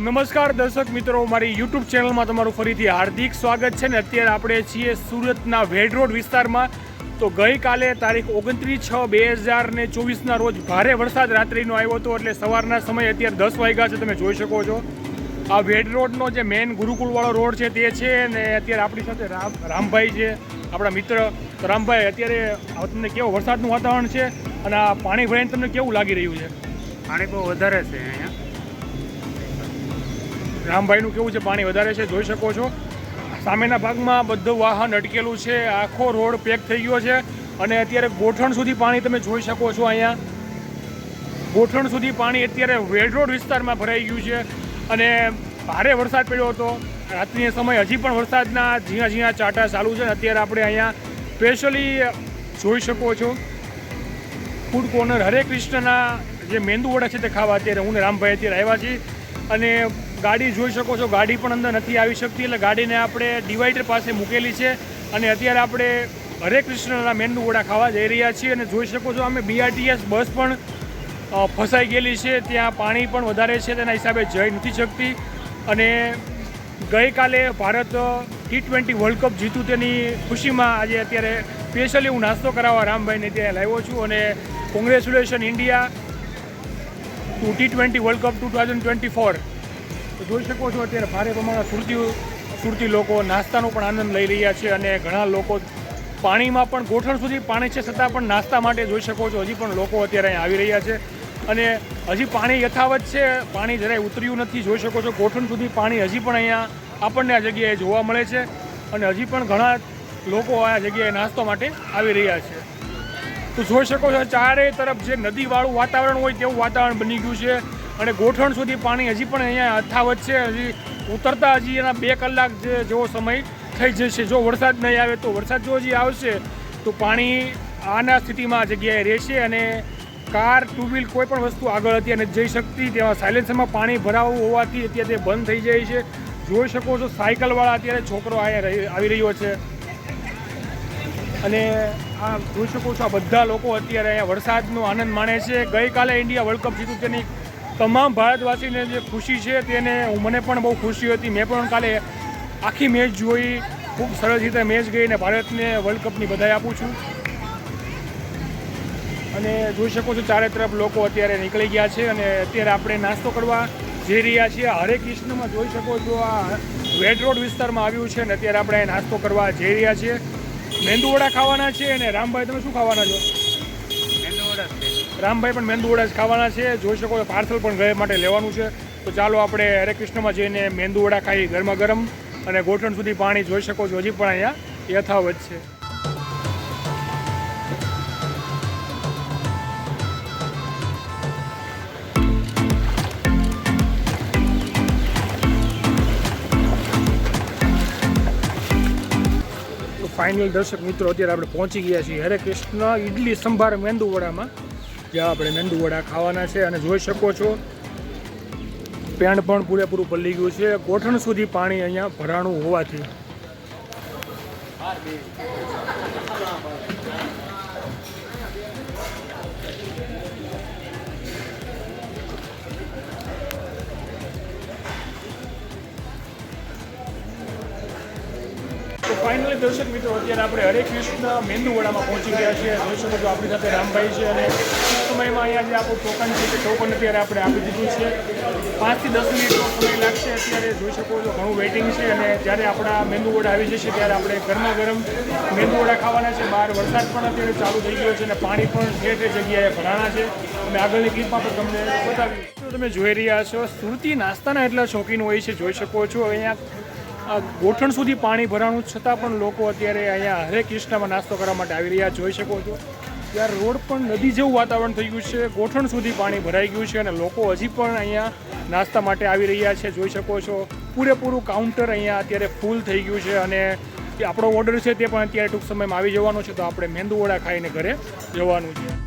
નમસ્કાર દર્શક મિત્રો મારી યુટ્યુબ ચેનલમાં તમારું ફરીથી હાર્દિક સ્વાગત છે ને અત્યારે આપણે છીએ સુરતના વેડ રોડ વિસ્તારમાં. તો ગઈકાલે તારીખ ઓગણત્રીસ છ બે હજાર ને ચોવીસના રોજ ભારે વરસાદ રાત્રિનો આવ્યો હતો એટલે સવારના સમયે અત્યારે દસ વાગ્યા છે, તમે જોઈ શકો છો. આ વેડ રોડનો જે મેઇન ગુરુકુળવાળો રોડ છે તે છે ને અત્યારે આપણી સાથે રામ, રામભાઈ છે, આપણા મિત્ર. તો રામભાઈ, અત્યારે તમને કેવો વરસાદનું વાતાવરણ છે? અને આ પાણી ભરાઈને તમને કેવું લાગી રહ્યું છે? પાણી બહુ વધારે છે અહીંયા. રામભાઈનું કેવું છે? પાણી વધારે છે, જોઈ શકો છો. સામેના ભાગમાં બધું વાહન અટકેલું છે. આખો રોડ પેક થઈ ગયો છે અને અત્યારે ગોઠણ સુધી પાણી તમે જોઈ શકો છો અહીંયા. ગોઠણ સુધી પાણી અત્યારે વેડરોડ વિસ્તારમાં ભરાઈ ગયું છે અને ભારે વરસાદ પડ્યો હતો. રાત્રિના સમય હજી પણ વરસાદના ઝીણા ઝીણા ચાટા ચાલુ છે. અત્યારે આપણે અહીંયા સ્પેશિયલી જોઈ શકો છો. ફૂડ કોર્નર હરે કૃષ્ણના જે મેંદુ વડા છે તે ખાવા અત્યારે હું ને રામભાઈ અત્યારે આવ્યા છીએ. અને ગાડી જોઈ શકો છો, ગાડી પણ અંદર નથી આવી શકતી, એટલે ગાડીને આપણે ડિવાઈડર પાસે મૂકેલી છે અને અત્યારે આપણે હરે કૃષ્ણના મેંદુ વડા ખાવા જઈ રહ્યા છીએ અને જોઈ શકો છો અમે બીઆરટીએસ બસ પણ ફસાઈ ગયેલી છે, ત્યાં પાણી પણ વધારે છે, તેના હિસાબે જઈ નથી શકતી અને ગઈકાલે Bharat T twenty world cup જીતું તેની ખુશીમાં આજે અત્યારે સ્પેશિયલી હું નાસ્તો કરાવવા રામભાઈને ત્યાં લાવ્યો છું અને congratulation India to T twenty world cup two thousand twenty four તો જોઈ શકો છો અત્યારે ભારે પ્રમાણમાં સુરતી સુરતી લોકો નાસ્તાનો પણ આનંદ લઈ રહ્યા છે અને ઘણા લોકો પાણીમાં પણ ગોઠણ સુધી પાણી છે છતાં પણ નાસ્તા માટે જોઈ શકો છો. હજી પણ લોકો અત્યારે અહીં આવી રહ્યા છે અને હજી પાણી યથાવત છે. પાણી જરાય ઉતર્યું નથી. જોઈ શકો છો ગોઠણ સુધી પાણી હજી પણ અહીંયા આપણને આ જગ્યાએ જોવા મળે છે અને હજી પણ ઘણા લોકો આ જગ્યાએ નાસ્તો માટે આવી રહ્યા છે. તો જોઈ શકો છો ચારે તરફ જે નદીવાળું વાતાવરણ હોય તેવું વાતાવરણ બની ગયું છે. અને ગોઠણ સુધી પાણી હજી પણ અહીંયા યથાવત છે. હજી ઉતરતા હજી એના બે કલાક જેવો સમય થઈ જશે. જો વરસાદ નહીં આવે તો વરસાદ જો હજી આવશે, તો પાણી આના સ્થિતિમાં આ જગ્યાએ રહેશે અને કાર, ટુ વ્હીલ કોઈ પણ વસ્તુ આગળ હતી અને જઈ શકતી, તેમાં સાયલેન્સરમાં પાણી ભરાવું હોવાથી અત્યારે તે બંધ થઈ જાય છે. જોઈ શકો છો, સાયકલવાળા અત્યારે છોકરો અહીંયા આવી રહ્યો છે. અને આ જોઈ શકો છો, આ બધા લોકો અત્યારે અહીંયા વરસાદનો આનંદ માણે છે. ગઈકાલે ઇન્ડિયા વર્લ્ડ કપ જીતું તેની તમામ ભારતવાસીને જે ખુશી છે તેને મને પણ બહુ ખુશી હતી. મેં પણ કાલે આખી મેચ જોઈ. ખૂબ સરસ રીતે મેચ ગઈ અને ભારતને વર્લ્ડ કપની બધાઈ આપું છું. અને જોઈ શકો છો ચારે તરફ લોકો અત્યારે નીકળી ગયા છે અને અત્યારે આપણે નાસ્તો કરવા જઈ રહ્યા છીએ. હરે કૃષ્ણમાં જોઈ શકો છો આ વેડ રોડ વિસ્તારમાં આવ્યું છે અને અત્યારે આપણે નાસ્તો કરવા જઈ રહ્યા છીએ. મેંદુવડા ખાવાના છે અને રામભાઈ, તમે શું ખાવાના છે? રામભાઈ પણ મેંદુવડા જ ખાવાના છે. જોઈ શકો પાર્સલ પણ ઘરે માટે લેવાનું છે. તો ચાલો આપણે હરે કૃષ્ણમાં જઈને મેંદુવડા ખાઈ ગરમા ગરમ અને ગોઠણ સુધી પાણી જોઈ શકો છો. હજી પણ અહીંયા યથાવત છે. ફાઇનલ દર્શક મિત્રો, અત્યારે આપણે પહોંચી ગયા છીએ હરે કૃષ્ણ ઇડલી સંભાર મેંદુવડામાં જ્યાં આપણે મેંદુવડા ખાવાના છે અને જોઈ શકો છો, પેણ પણ પૂરેપૂરું પલ્લી ગયું છે. ગોઠણ સુધી પાણી અહીંયા ભરાણું હોવાથી. ફાઇનલી દર્શક મિત્રો, અત્યારે આપણે હરે કૃષ્ણ મેંદુવાડામાં પહોંચી ગયા છીએ. જોઈ શકો આપણી સાથે રામભાઈ છે અને સમયમાં અહીંયા જે આપણું ટોકન છે તે ટોકન અત્યારે આપણે આપી દીધું છે. પાંચથી દસ મિનિટનો સમય લાગશે અત્યારે. જોઈ શકો છો ઘણું વેઇટિંગ છે અને જ્યારે આપણા મેંદુવાડા આવી જશે ત્યારે આપણે ગરમા ગરમ મેંદુવાડા ખાવાના છે. બહાર વરસાદ પણ અત્યારે ચાલુ થઈ ગયો છે અને પાણી પણ ઠેર ઠેર જગ્યાએ ભરાણા છે. અમે આગળની ક્લિપમાં પણ તમને બતાવ્યું તમે જોઈ રહ્યા છો સુરતી નાસ્તાના એટલા શોખીન હોય છે, જોઈ શકો છો. અહીંયા ગોઠણ સુધી પાણી ભરાણું છતાં પણ લોકો અત્યારે અહીંયા હરે કૃષ્ણમાં નાસ્તો કરવા માટે આવી રહ્યા, જોઈ શકો છો. ત્યાં રોડ પણ નદી જેવું વાતાવરણ થઈ ગયું છે, ગોઠણ સુધી પાણી ભરાઈ ગયું છે અને લોકો હજી પણ અહીંયા નાસ્તા માટે આવી રહ્યા છે, જોઈ શકો છો. પૂરેપૂરું કાઉન્ટર અહીંયા અત્યારે ફૂલ થઈ ગયું છે અને આપણો ઓર્ડર છે તે પણ અત્યારે ટૂંક સમયમાં આવી જવાનો છે, તો આપણે મેંદુવડા ખાઈને ઘરે જવાનું છે.